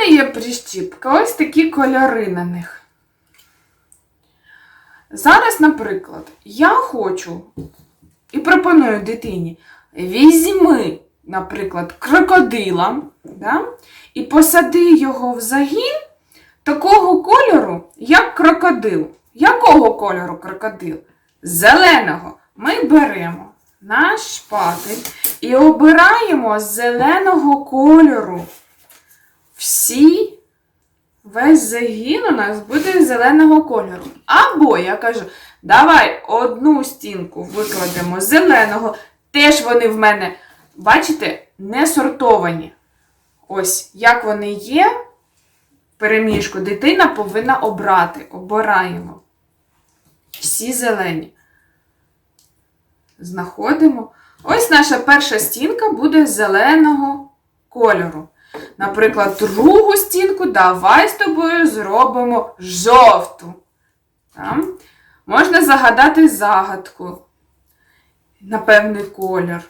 мене є прищіпка, ось такі кольори на них. Зараз, наприклад, я хочу і пропоную дитині, візьми, наприклад, крокодила да, і посади його в загін такого кольору, як крокодил. Якого кольору крокодил? Зеленого. Ми беремо наш шпатель і обираємо з зеленого кольору. Всі, весь загін у нас буде зеленого кольору. Або я кажу, давай одну стінку викладемо зеленого. Теж вони в мене, бачите, не сортовані. Ось як вони є, переміжку, дитина повинна обрати. Обираємо. Всі зелені. Знаходимо. Ось наша перша стінка буде зеленого кольору. Наприклад, другу стінку давай з тобою зробимо жовту. Там. Можна загадати загадку на певний колір.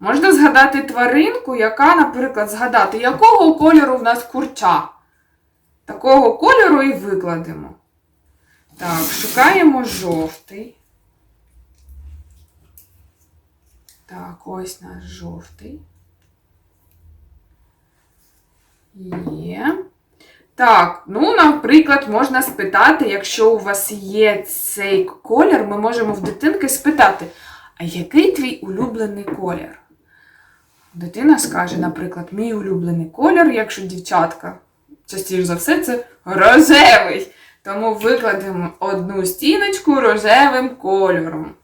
Можна згадати тваринку, яка, наприклад, згадати, якого кольору в нас курча. Такого кольору і викладемо. Так, шукаємо жовтий. Так, ось наш жовтий. Є. Так, ну, наприклад, можна спитати, якщо у вас є цей колір, ми можемо в дитинки спитати, а який твій улюблений колір? Дитина скаже, наприклад, мій улюблений колір, якщо дівчатка, частіше за все, це рожевий. Тому викладемо одну стіночку рожевим кольором.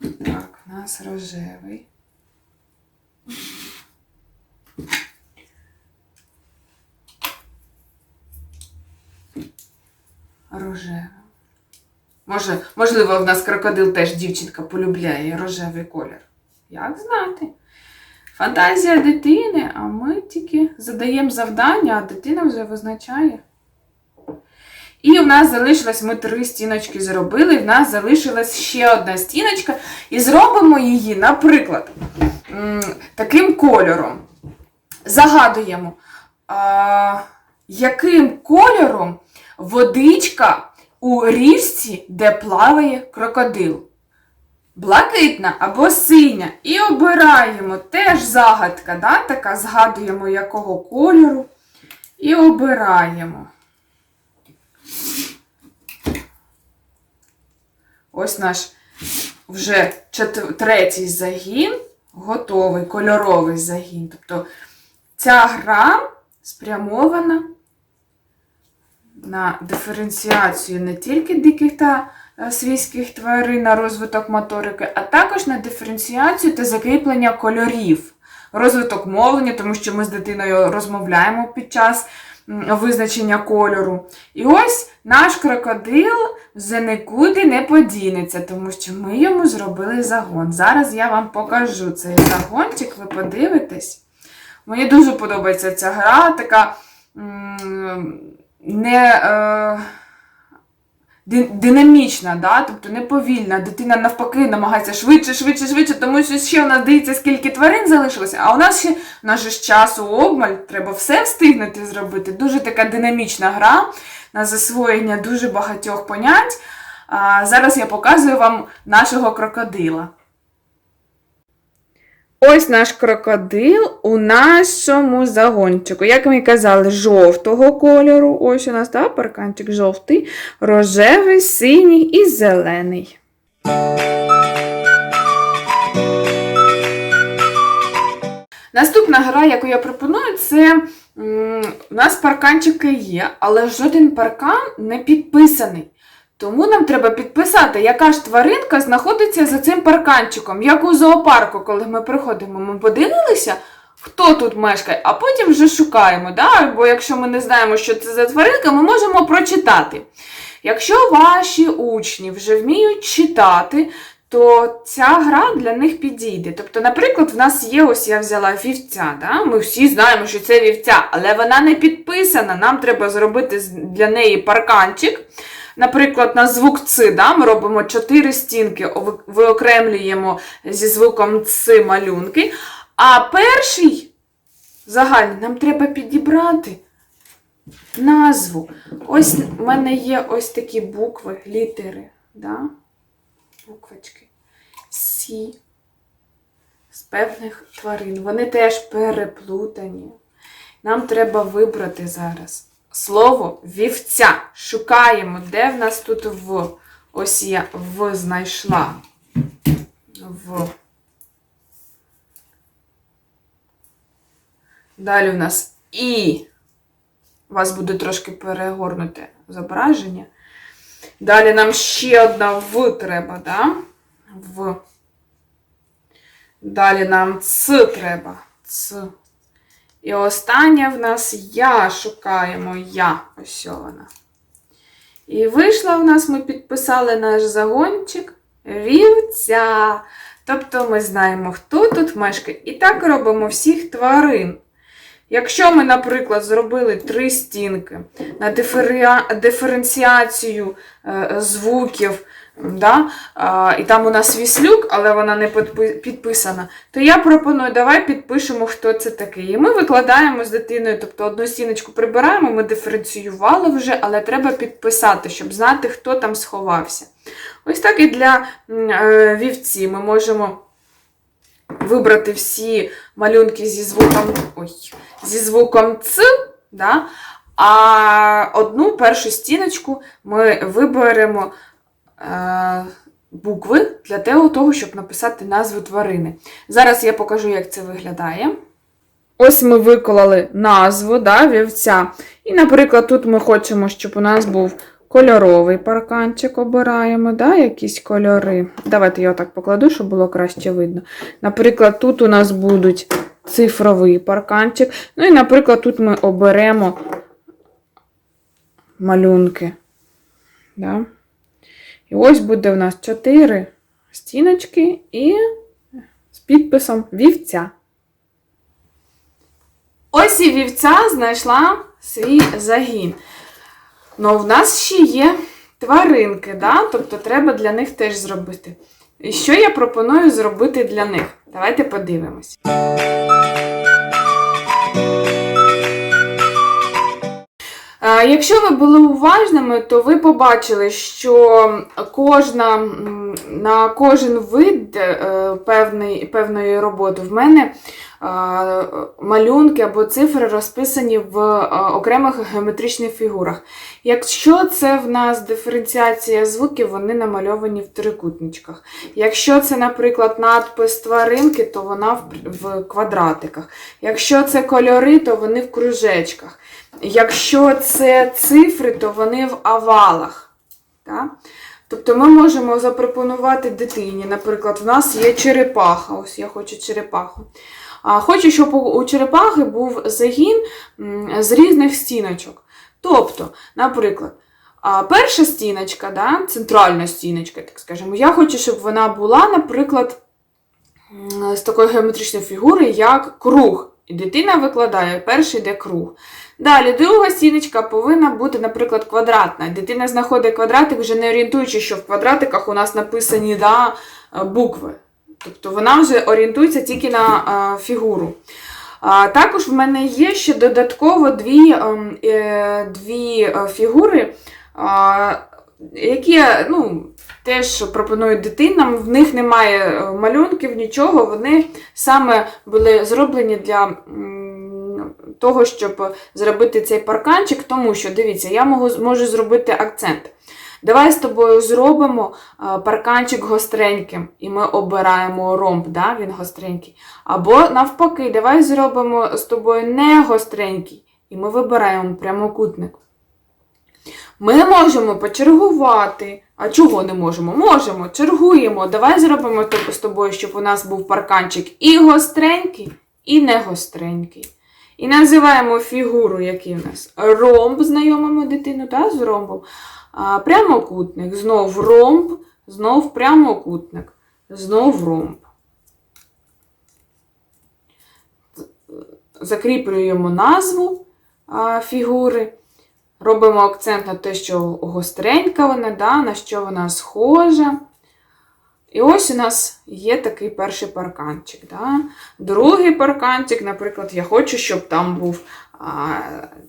Так, у нас рожевий. Рожевим. Може, можливо, в нас крокодил теж дівчинка полюбляє рожевий колір. Як знати? Фантазія дитини, а ми тільки задаємо завдання, а дитина вже визначає. І в нас залишилось, ми три стіночки зробили, в нас залишилась ще одна стіночка. І зробимо її, наприклад, таким кольором. Загадуємо, а, яким кольором водичка у річці, де плаває крокодил. Блакитна або синя. І обираємо теж загадка, да? така згадуємо, якого кольору. І обираємо. Ось наш вже третій загін, готовий кольоровий загін. Тобто ця гра спрямована на диференціацію не тільки диких та е, свійських тварин на розвиток моторики, а також на диференціацію та закріплення кольорів, розвиток мовлення, тому що ми з дитиною розмовляємо під час визначення кольору. І ось наш крокодил вже нікуди не подінеться, тому що ми йому зробили загон. Зараз я вам покажу цей загончик, ви подивитесь. Мені дуже подобається ця гра, така не е, динамічна, да? тобто не повільна. Дитина навпаки намагається швидше, швидше, швидше, тому що ще у нас дивіться, скільки тварин залишилося, а у нас ще у нас же ж часу обмаль, треба все встигнути зробити. Дуже така динамічна гра на засвоєння дуже багатьох понять. А, зараз я показую вам нашого крокодила. Ось наш крокодил у нашому загончику. Як ми казали, жовтого кольору. Ось у нас так, парканчик жовтий, рожевий, синій і зелений. Наступна гра, яку я пропоную, це у нас парканчики є, але жоден паркан не підписаний. Тому нам треба підписати, яка ж тваринка знаходиться за цим парканчиком. Як у зоопарку, коли ми приходимо, ми подивилися, хто тут мешкає, а потім вже шукаємо. Да? Бо якщо ми не знаємо, що це за тваринка, ми можемо прочитати. Якщо ваші учні вже вміють читати, то ця гра для них підійде. Тобто, наприклад, в нас є, ось я взяла вівця. Да? Ми всі знаємо, що це вівця, але вона не підписана. Нам треба зробити для неї парканчик. Наприклад, на звук Ц, да, ми робимо чотири стінки, виокремлюємо зі звуком Ц малюнки. А перший загальне, нам треба підібрати назву. Ось в мене є ось такі букви, літери, да? буквочки. Сі з певних тварин. Вони теж переплутані. Нам треба вибрати зараз слово вівця. Шукаємо, де в нас тут в. Ось я в знайшла. В. Далі у нас і. У вас буде трошки перегорнуте зображення. Далі нам ще одна в треба, да? В. Далі нам ц треба. Ц. І остання в нас я шукаємо я. Ось вона. І вийшла в нас, ми підписали наш загончик вівця. Тобто ми знаємо, хто тут мешкає. І так робимо всіх тварин. Якщо ми, наприклад, зробили три стінки на диференціацію е, звуків, да, і там у нас віслюк, але вона не підписана, то я пропоную, давай підпишемо, хто це такий. І ми викладаємо з дитиною, тобто одну стіночку прибираємо, ми диференціювали вже, але треба підписати, щоб знати, хто там сховався. Ось так і для е, вівці ми можемо вибрати всі малюнки зі звуком, ой, зі звуком Ц, да? а одну першу стіночку ми виберемо е, букви для того, щоб написати назву тварини. Зараз я покажу, як це виглядає. Ось ми виклали назву да, вівця. І, наприклад, тут ми хочемо, щоб у нас був кольоровий парканчик, обираємо, да, якісь кольори. Давайте я отак покладу, щоб було краще видно. Наприклад, тут у нас будуть цифровий парканчик. Ну і, наприклад, тут ми оберемо малюнки. Да. І ось буде у нас 4 стіночки і з підписом вівця. Ось і вівця знайшла свій загін. Ну, в нас ще є тваринки, да? тобто треба для них теж зробити. І що я пропоную зробити для них? Давайте подивимось. Якщо ви були уважними, то ви побачили, що кожна, на кожен вид е, певний, певної роботи в мене малюнки або цифри розписані в е, окремих геометричних фігурах. Якщо це в нас диференціація звуків, вони намальовані в трикутничках. Якщо це, наприклад, надпис тваринки, то вона в, квадратиках. Якщо це кольори, то вони в кружечках. Якщо це цифри, то вони в овалах. Так? Тобто ми можемо запропонувати дитині, наприклад, в нас є черепаха. Ось я хочу черепаху. Хочу, щоб у черепахи був загін з різних стіночок. Тобто, наприклад, перша стіночка, да, центральна стіночка, так скажемо, я хочу, щоб вона була, наприклад, з такої геометричної фігури, як круг. І дитина викладає, перший йде круг. Далі, друга стіночка повинна бути, наприклад, квадратна. Дитина знаходить квадратик, вже не орієнтуючи, що в квадратиках у нас написані да, букви. Тобто вона вже орієнтується тільки на е, фігуру. Також в мене є ще додатково дві, ем, е, дві е, фігури, які ну, теж пропонують дитинам. В них немає малюнків, нічого. Вони саме були зроблені для того, щоб зробити цей парканчик, тому що, дивіться, я можу зробити акцент. Давай з тобою зробимо е, парканчик гостреньким, і ми обираємо ромб, да? він гостренький. Або навпаки, давай зробимо з тобою не гостренький, і ми вибираємо прямокутник. Ми можемо почергувати. А чого не можемо? Можемо, чергуємо. Давай зробимо з тобою, щоб у нас був парканчик і гостренький, і не гостренький. І називаємо фігуру, який у нас ромб, знайомимо дитину та, з ромбом. Прямокутник, знов ромб, знов прямокутник, знов ромб. Закріплюємо назву фігури. Робимо акцент на те, що гостренька вона, да, на що вона схожа. І ось у нас є такий перший парканчик. Да? Другий парканчик, наприклад, я хочу, щоб там був а,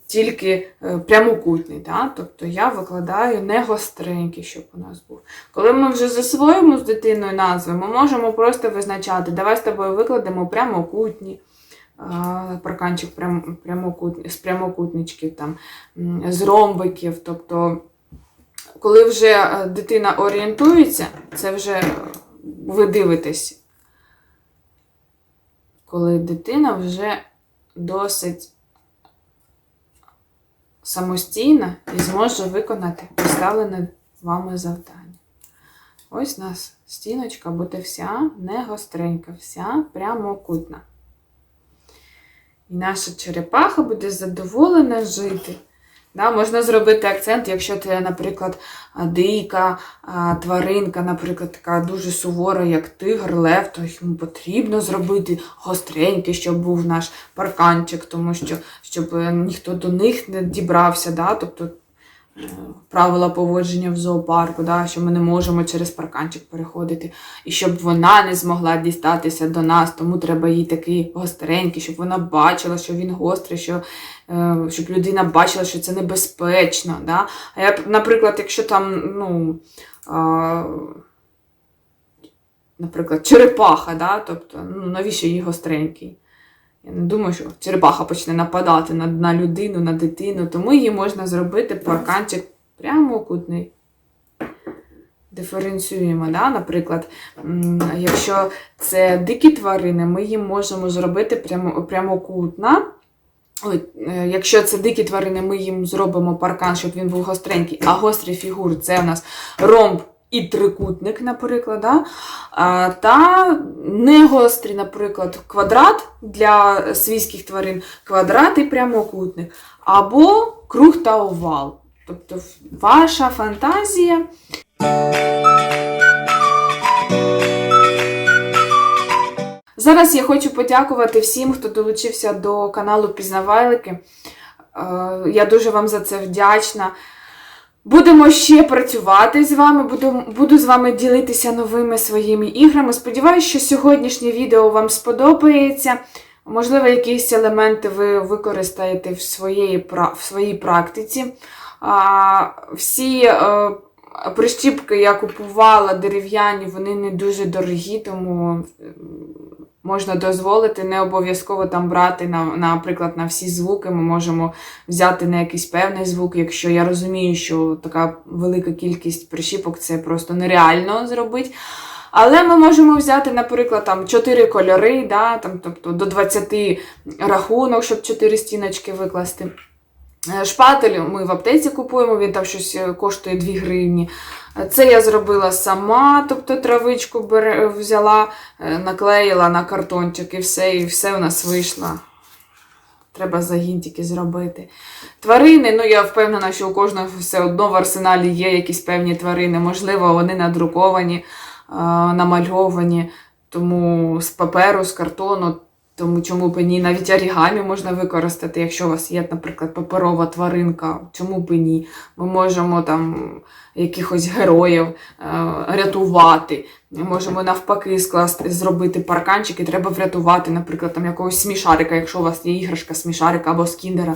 тільки е, прямокутний. Да? Тобто я викладаю не гостренький, щоб у нас був. Коли ми вже засвоїмо з дитиною назви, ми можемо просто визначати, давай з тобою викладемо прямокутні. Парканчик прям, прямокут, з прямокутничків, там, з ромбиків. Тобто, коли вже е, дитина орієнтується, це вже е, ви дивитесь, коли дитина вже досить самостійна і зможе виконати поставлене вами завдання. Ось у нас стіночка буде вся не гостренька, вся прямокутна. І наша черепаха буде задоволена жити. Да, можна зробити акцент, якщо ти, наприклад, дика тваринка, наприклад, така дуже сувора, як тигр, лев, то йому потрібно зробити гостренький, щоб був наш парканчик, тому що щоб е, ніхто до них не дібрався. Да? Тобто правила поводження в зоопарку, да? що ми не можемо через парканчик переходити, і щоб вона не змогла дістатися до нас, тому треба їй такий гостренький, щоб вона бачила, що він гострий, що е, щоб людина бачила, що це небезпечно. Да? А я, наприклад, якщо там, ну, а, наприклад, черепаха, да? тобто, ну, навіщо їй гостренький? Я не думаю, що черепаха почне нападати на, на людину, на дитину, тому її можна зробити парканчик прямокутний. Диференціюємо, да? наприклад, якщо це дикі тварини, ми їм можемо зробити прямо, прямокутна. Е, якщо це дикі тварини, ми їм зробимо паркан, щоб він був гостренький, а гострі фігури це в нас ромб і трикутник, наприклад. Да? Та не гострі, наприклад, квадрат для свійських тварин, квадрат і прямокутник, або круг та овал. Тобто ваша фантазія. Зараз я хочу подякувати всім, хто долучився до каналу Пізнавайлики. Е, Я дуже вам за це вдячна. Будемо ще працювати з вами, буду, буду з вами ділитися новими своїми іграми. Сподіваюся, що сьогоднішнє відео вам сподобається. Можливо, якісь елементи ви використаєте в своїй, в своїй практиці. А, всі е, прищіпки я купувала дерев'яні, вони не дуже дорогі, тому можна дозволити, не обов'язково там брати, на, наприклад, на всі звуки. Ми можемо взяти на якийсь певний звук, якщо я розумію, що така велика кількість прищіпок це просто нереально зробити. Але ми можемо взяти, наприклад, там 4 кольори, да, там, тобто до 20 рахунок, щоб 4 стіночки викласти. Е, Шпатель ми в аптеці купуємо, він там щось е, коштує 2 гривні. Е, Це я зробила сама, тобто травичку бере, взяла, е, наклеїла на картончик і все, і все у нас вийшло. Треба загін тільки зробити. Тварини, ну я впевнена, що у кожного все одно в арсеналі є якісь певні тварини. Можливо, вони надруковані, е, намальовані, тому з паперу, з картону. Тому чому б ні? Навіть орігамі можна використати, якщо у вас є, наприклад, паперова тваринка, чому б ні? Ми можемо там якихось героїв е, рятувати. Ми можемо навпаки скласти, зробити парканчик і треба врятувати, наприклад, там якогось смішарика, якщо у вас є іграшка смішарика або з кіндера.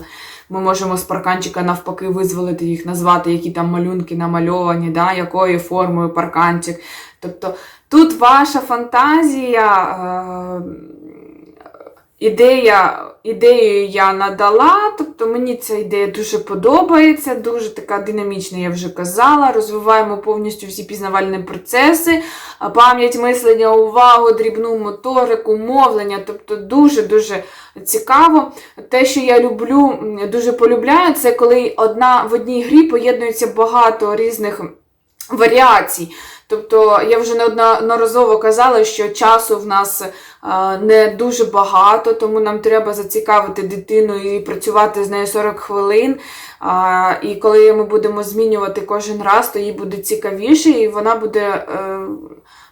Ми можемо з парканчика навпаки визволити їх, назвати, які там малюнки намальовані, да, якою формою парканчик. Тобто тут ваша фантазія. Е, Ідея, ідею я надала, тобто мені ця ідея дуже подобається, дуже така динамічна, я вже казала. Розвиваємо повністю всі пізнавальні процеси, пам'ять мислення, увагу, дрібну моторику, мовлення. Тобто дуже-дуже цікаво. Те, що я люблю, дуже полюбляю, це коли одна в одній грі поєднується багато різних варіацій. Тобто я вже неодноразово казала, що часу в нас не дуже багато, тому нам треба зацікавити дитину і працювати з нею 40 хвилин. І коли ми будемо змінювати кожен раз, то їй буде цікавіше, і вона буде е,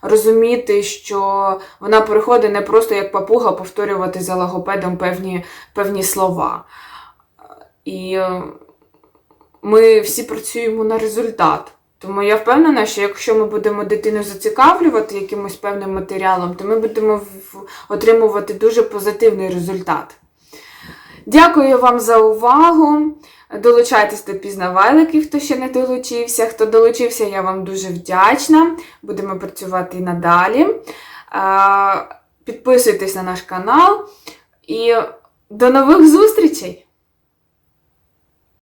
розуміти, що вона переходить не просто як папуга повторювати за логопедом певні, певні слова. І е, ми всі працюємо на результат. Тому я впевнена, що якщо ми будемо дитину зацікавлювати якимось певним матеріалом, то ми будемо отримувати дуже позитивний результат. Дякую вам за увагу. Долучайтесь до пізнавайликів, хто ще не долучився. Хто долучився, я вам дуже вдячна. Будемо працювати і надалі. Підписуйтесь на наш канал і до нових зустрічей!